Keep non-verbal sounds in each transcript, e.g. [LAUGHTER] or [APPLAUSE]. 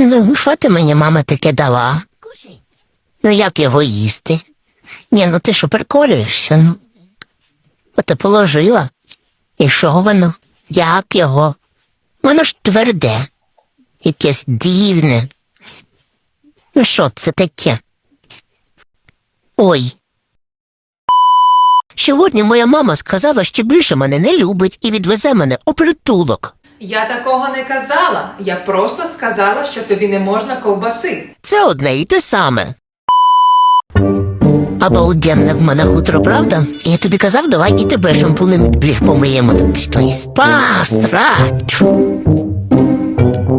Ну, що ти мені, мама, таке дала? Ну, як його їсти? Ні, ну ти що приколюєшся? Ну, ти положила. І що воно? Як його? Воно ж тверде, якесь дивне. Ну що це таке? Ой. Сьогодні моя мама сказала, що більше мене не любить і відвезе мене у притулок. Я такого не казала. Я просто сказала, що тобі не можна ковбаси. Це одне і те саме. Обалденне в мене хутро, правда? Я тобі казав, давай і тебе шампунем бліг помиємо. То і спас, рач.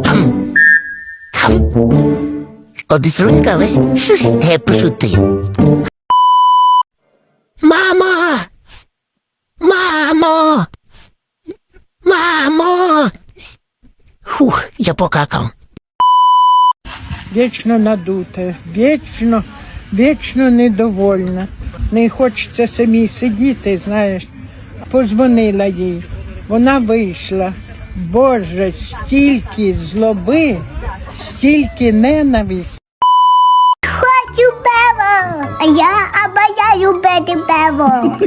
Там. Там. Обізрунькалась. Щось я пошутив. Фух, я покакав. Вічно надуте, вічно, вічно недовольна. Не хочеться самій сидіти, знаєш. Позвонила їй, вона вийшла. Боже, стільки злоби, стільки ненависті. Хочу пиво. А я обожаю любити пиво.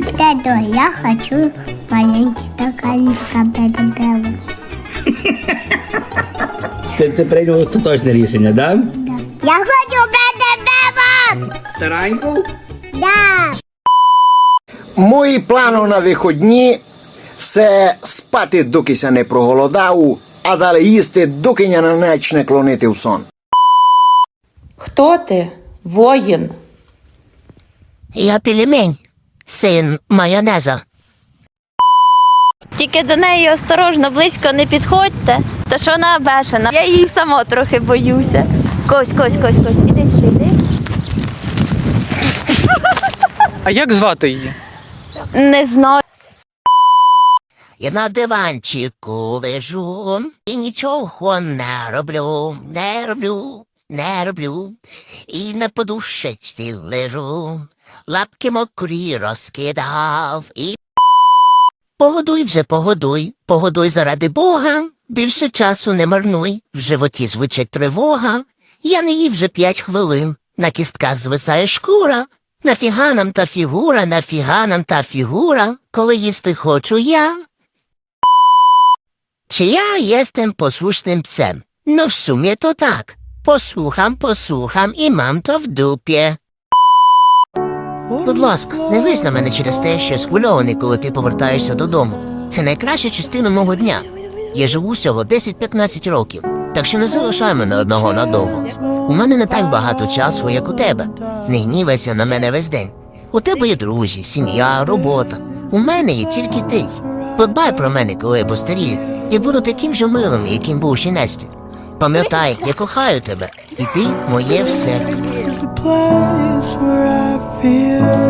[LAUGHS] Дедо, я хочу маленький стаканчик пити пиво. Ти, ти прийняв остаточне рішення, да? Я хочу пити пиво. Стараньку? Да. Мої плани на виходні це спати, докися не проголодав, а далі їсти, доки не почне клонити в сон. Хто ти? Воїн. Я пельмень, син майонеза. Тільки до неї осторожно, близько не підходьте, то що вона бешена. Я її сама трохи боюся. Кось, кось, кось, кось, іди сюди, іди. А як звати її? Не знаю. Я на диванчику лежу і нічого не роблю, не роблю, не роблю. І на подушечці лежу, лапки мокрі розкидав і. Погодуй вже, погодуй, погодуй заради Бога. Більше часу не марнуй. В животі звучить тривога. Я не їв вже п'ять хвилин. На кістках звисає шкура. Нафіга нам та фігура, нафіга нам та фігура, коли їсти хочу я. Чи я єстем послушним псем? Ну, в сумі то так. Послухам, послухам і мам то в дупі. Будь ласка, не злись на мене через те, що схвильований, коли ти повертаєшся додому. Це найкраща частина мого дня. Я живу всього 10-15 років, так що не залишай мене одного надовго. У мене не так багато часу, як у тебе. Не гнівайся на мене весь день. У тебе є друзі, сім'я, робота. У мене є тільки ти. Подбай про мене, коли я постарію. Я буду таким же милим, яким був ще Настя. Пам'ятай, я кохаю тебе, і ти моє все. feel